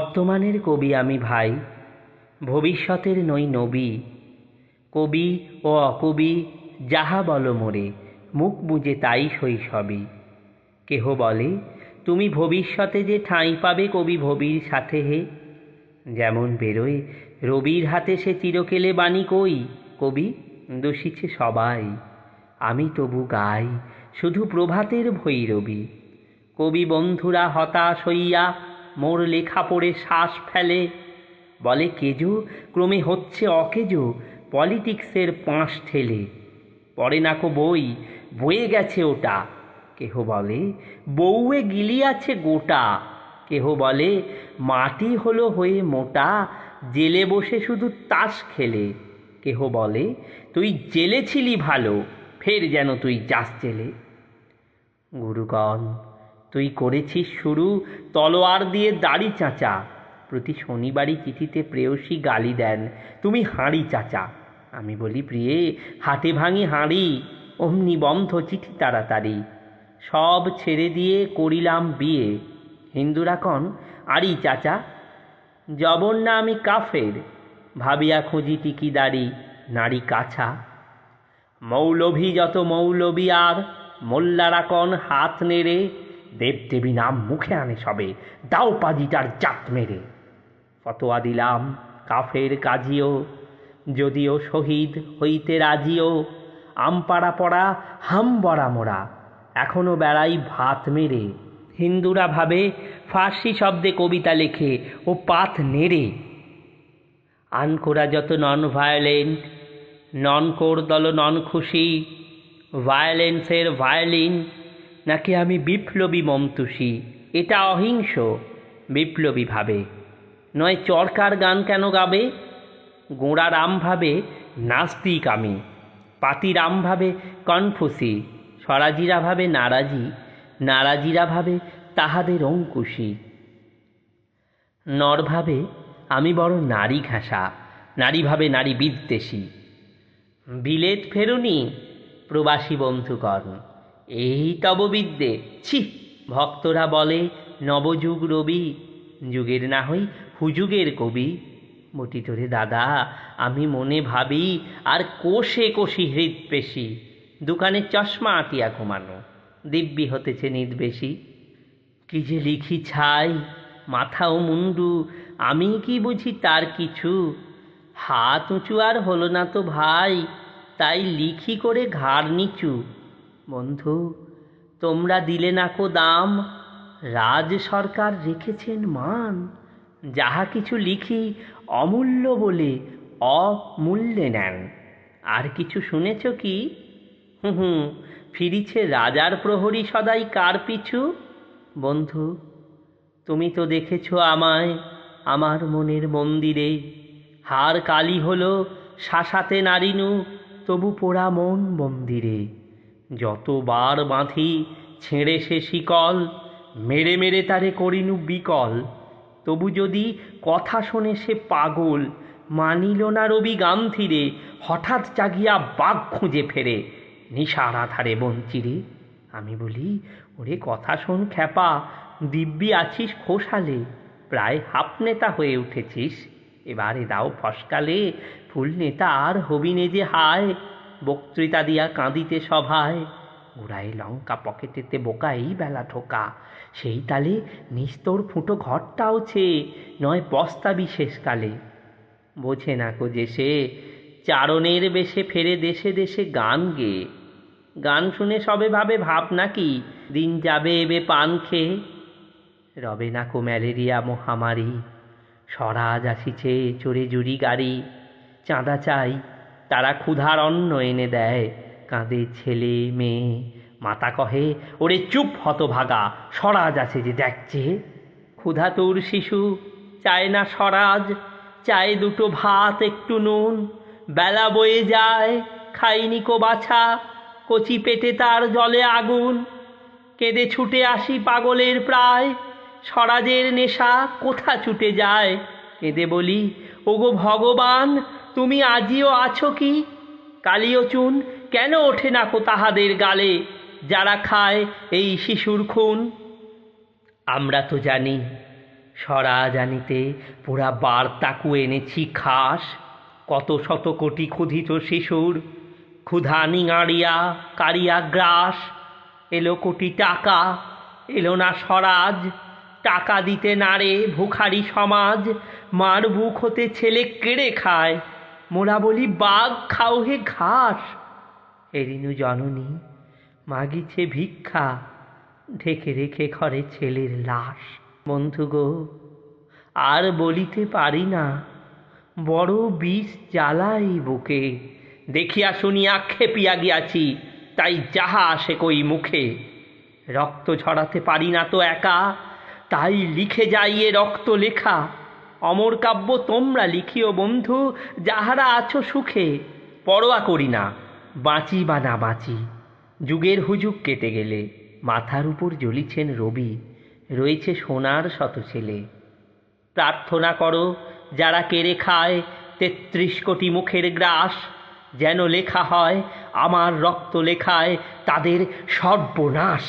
বর্তমানের কবি আমি ভাই, ভবিষ্যতের নই নবী। কবি ও অকবি, যাহা বলো মোরে, মুখ বুঝে তাই শৈশবী কেহ বলে, তুমি ভবিষ্যতে যে ঠাঁই পাবে কবি ভবির সাথে হে। যেমন বেরোয়, রবির হাতে সে চিরকেলে বাণী কই, কবি দোষিছে সবাই। আমি তবু গাই, শুধু প্রভাতের ভৈরবী। কবি বন্ধুরা হতাশ হইয়া মোর লেখা পড়ে শ্বাস ফেলে। বলে, কেজো, ক্রমে হচ্ছে অকেজো, পলিটিক্সের পাঁশ ঠেলে। পড়ে নাকো বই, বয়ে গেছে ওটা। কেহ বলে, বউয়ে গিলিয়াছে গোটা। কেহ বলে, মাটি হলো হয়ে মোটা, জেলে বসে শুধু তাস খেলে। কেহ বলে, তুই জেলে ছিলি ভালো, ফের যেন তুই যাস জেলে। গুরুগণ তুই করেছিস শুরু, তলোয়ার দিয়ে দাড়ি চাচা। প্রতি শনিবারই চিঠিতে প্রেয়সী গালি দেন, তুমি হাঁড়ি চাচা। আমি বলি, প্রিয়ে, হাটে ভাঙি হাঁড়ি, অমনি বন্ধ চিঠি তাড়াতাড়ি। সব ছেড়ে দিয়ে করিলাম বিয়ে। হিন্দুরা কন, আরি চাচা। জবর না আমি কাফের, ভাবিয়া খুঁজি টিকি দাড়ি নারী কাছা। মৌলভী যত মৌলবী আর, মোল্লারা কন হাত নেড়ে দেবদেবী নাম মুখে আনে সবে, দাও পাজিটার জাত মেরে। ফতোয়া দিলাম কাফের কাজিও, যদিও শহীদ হইতে রাজিও, আমপাড়া পড়া হাম বড়া মোড়া, এখনও বেড়াই ভাত মেরে। হিন্দুরা ভাবে ফার্সি শব্দে কবিতা লেখে ও পাথ নেড়ে। আনকোরা যত নন ভায়োলেন্ট, নন কোর দল নন খুশি, ভায়োলেন্সের ভায়োলিন নাকি আমি বিপ্লবী মমতুষি? এটা অহিংস, বিপ্লবী ভাবে। নয় চরকার গান কেন গাবে? গোড়া রাম ভাবে নাস্তিক আমি পাতি রাম ভাবে কনফুসি, স্বরাজিরা ভাবে নারাজি, নারাজিরা ভাবে তাহাদের অঙ্কুশি। নর ভাবে আমি বড় নারী ঘাসা, নারী ভাবে নারী বিদ্বেষী। বিলেত ফেরুনি, প্রবাসী বন্ধুগণ এই তব বিদ্যে ছি, ভক্তরা বলে, নবযুগ রবি, যুগের না হই হুযুগের কবি। বটি তোরে দাদা, আমি মনে ভাবি, আর কোষে কোষি হৃদপেশি দোকানে চশমা আঁটিয়া ঘুমানো, দিব্যি হতেছে নির্বেশী কি যে লিখি ছাই, মাথা ও মুন্ডু, আমি কি বুঝি তার কিছু? হাত উঁচু আর হলো না তো ভাই, তাই লিখি করে ঘাড় নিচু। বন্ধু, তোমরা দিলে না কো দাম। রাজ সরকার রেখেছেন মান। যাহা কিছু লিখি অমূল্য বলে অমূল্যে নেন। আর কিছু শুনেছ কি? হুঁ হুঁ, ফিরিছে রাজার প্রহরী সদাই কার পিছু? বন্ধু, তুমি তো দেখেছ আমায়, আমার মনের মন্দিরে। হার কালি হলো শাসাতে নারিনু, তবু পোড়া মন মন্দিরে। যতবার বাঁধি ছেঁড়ে সে শিকল, মেরে মেরে তারে করিনু বিকল। তবু যদি কথা শোনে সে পাগল, মানিল না রবি গান্ধিরে হঠাৎ জাগিয়া বাঘ খুঁজে ফেরে। নিশার আধারে বঞ্চিরে, আমি বলি, ওরে কথা শোন খ্যাপা, দিব্যি আছিস খোসালে, প্রায় হাফ নেতা হয়ে উঠেছিস। এবারে দাও ফসকালে, ফুল নেতা আর হবি নে যে হায়। বক্তৃতা দিয়া কাঁদিতে সভায়। ওরাই লঙ্কা পকেটেতে বোকা এই বেলা ঠোকা। সেই তালে নিস্তর ফুটো ঘরটাও ছে, নয় বস্তাবি শেষকালে বোঝে না কো যে সে চারণের বেশে ফেরে দেশে দেশে গান গেয়ে গান শুনে সবে ভাবে ভাব নাকি দিন যাবে এবে পান খেয়ে রবে না কো ম্যালেরিয়া মহামারী, স্বরাজ আসিছে চোরে জুড়ি গাড়ি। চাঁদা চাই তারা ক্ষুধার অন্ন এনে দেয়। কাঁদে ছেলে মেয়ে। মাতা কহে, ওরে চুপ হতভাগা, স্বরাজ আছে যে দেখছে। ক্ষুধা তোর শিশু, চায় না স্বরাজ, চায় দুটো ভাত, একটু নুন। বেলা বয়ে যায়, খাইনি কো বাছা, কচি পেটে তার জলে আগুন। কেঁদে ছুটে আসি পাগলের প্রায়, স্বরাজের নেশা কোথা ছুটে যায়? কেঁদে বলি, ওগো ভগবান তুমি আজিও আছো কি? কালিও চুন, কেন ওঠে না কো তাহাদের গালে? যারা খায় এই শিশুর খুন। আমরা তো জানি স্বরাজ আনিতে পুরা বার্তাকু এনেছি খাস। কত শত কোটি ক্ষুধিত শিশুর, ক্ষুধা নিঙাড়িয়া কারিয়া গ্রাস। এলো কোটি টাকা, এলো না স্বরাজ। টাকা দিতে নারে ভুখারি সমাজ। মার বুক হতে ছেলে কেড়ে খায় মোরা বলি, বাঘ খাও হে ঘাস। এরিনু জননী মাগিছে ভিক্ষা, ঢেকে রেখে ঘরে ছেলের লাশ। বন্ধু গো, আর বলিতে পারি না, বড় বিষ জ্বালাই বুকে। দেখিয়া শুনিয়া খেপিয়া গিয়াছি, তাই যাহা আসে কই মুখে। রক্ত ঝরাতে পারি না তো একা, তাই লিখে যাইয়ে রক্ত লেখা অমর কাব্য তোমরা লিখিও বন্ধু, যাহারা আছো সুখে, পরোয়া করি না, বাঁচি বা না বাঁচি। যুগের হুজুগ কেটে গেলে, মাথার উপর জ্বলিছেন রবি, রয়েছে সোনার শত ছেলে। প্রার্থনা করো, যারা কেড়ে খায়, তেত্রিশ কোটি মুখের গ্রাস, যেন লেখা হয়, আমার রক্ত লেখায়, তাদের সর্বনাশ।